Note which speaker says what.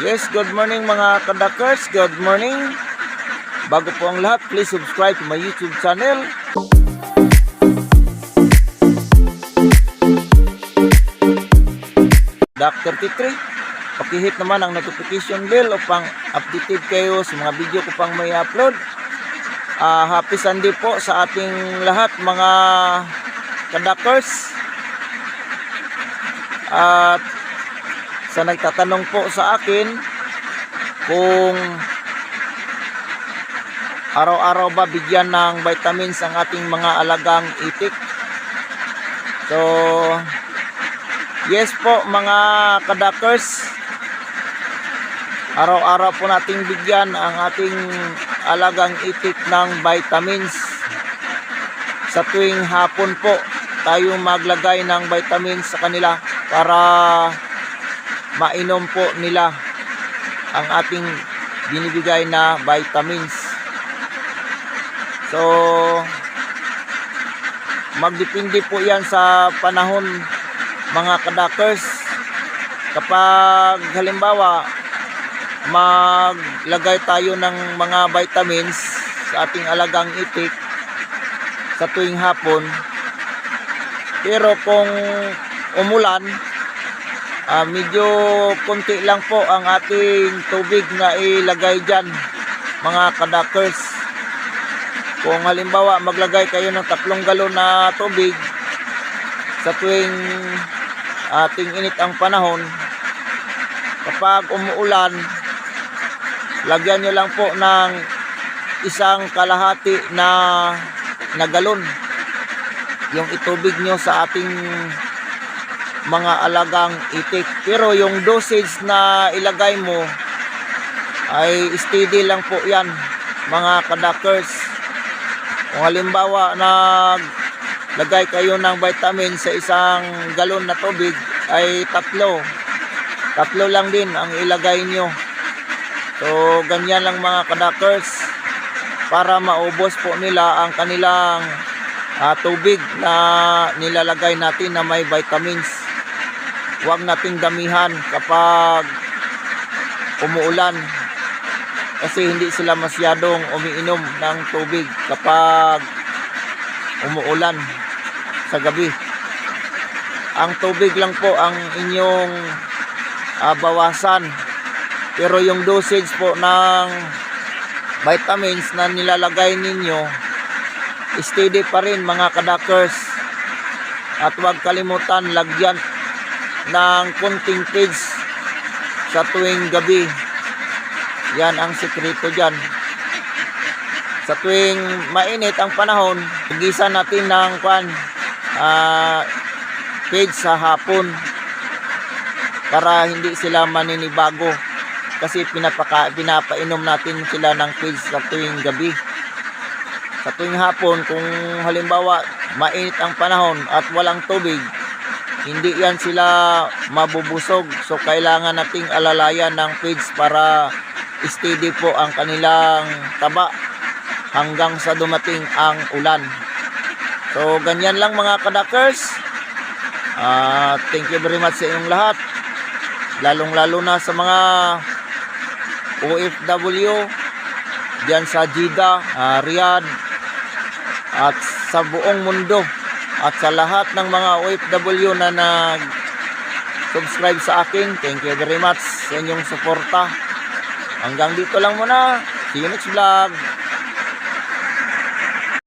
Speaker 1: Yes, good morning mga kadakers. Good morning. Bago po ang lahat, please subscribe to my YouTube channel. Dr. Titri, pakihit naman ang notification bell upang updated kayo sa mga video ko pang may upload. Ah, happy Sunday po sa ating lahat mga kadakers. At sa nagtatanong po sa akin kung araw-araw ba bigyan ng vitamins ang ating mga alagang itik. So, yes po mga kadakers. Araw-araw po nating bigyan ang ating alagang itik ng vitamins. Sa tuwing hapon po, tayo maglagay ng vitamins sa kanila para mainom po nila ang ating binibigay na vitamins. So, magdepende po yan sa panahon mga kadakers. Kapag halimbawa, maglagay tayo ng mga vitamins sa ating alagang itik sa tuwing hapon. Pero kung umulan, Ah, medyo konti lang po ang ating tubig na ilagay dyan mga kadakers. Kung halimbawa maglagay kayo ng tatlong galon na tubig sa tuwing ating init ang panahon kapag umuulan lagyan nyo lang po ng isang kalahati na na galon yung itubig nyo sa ating mga alagang itik. Pero yung dosage na ilagay mo ay steady lang po yan mga kadakers. Kung halimbawa nag lagay kayo ng vitamin sa isang galon na tubig ay tatlo. Tatlo lang din ang ilagay nyo. So ganyan lang mga kadakers para maubos po nila ang kanilang ah, tubig na nilalagay natin na may vitamins huwag nating damihan kapag umuulan. Kasi hindi sila masyadong umiinom ng tubig kapag umuulan sa gabi. Ang tubig lang po ang inyong ah, bawasan. Pero yung dosage po ng vitamins na nilalagay ninyo steady pa rin mga kadakers. At huwag kalimutan lagyan ng kunting page sa tuwing gabi. Yan ang sekreto dyan. Sa tuwing mainit ang panahon, gisa natin ng kwan, ah, page sa hapon para hindi sila maninibago kasi pinapaka, pinapainom natin sila ng page sa tuwing gabi. Sa tuwing hapon, kung halimbawa mainit ang panahon at walang tubig, hindi yan sila mabubusog. So, kailangan nating alalayan ng feeds para steady po ang kanilang taba hanggang sa dumating ang ulan. So, ganyan lang mga kadakers. Ah, thank you very much sa inyong lahat. Lalong-lalo na sa mga OFW diyan sa Jeddah, ah, Riyadh at sa buong mundo at sa lahat ng mga OFW na nag subscribe sa akin thank you very much sa inyong suporta. Hanggang dito lang muna. See you next vlog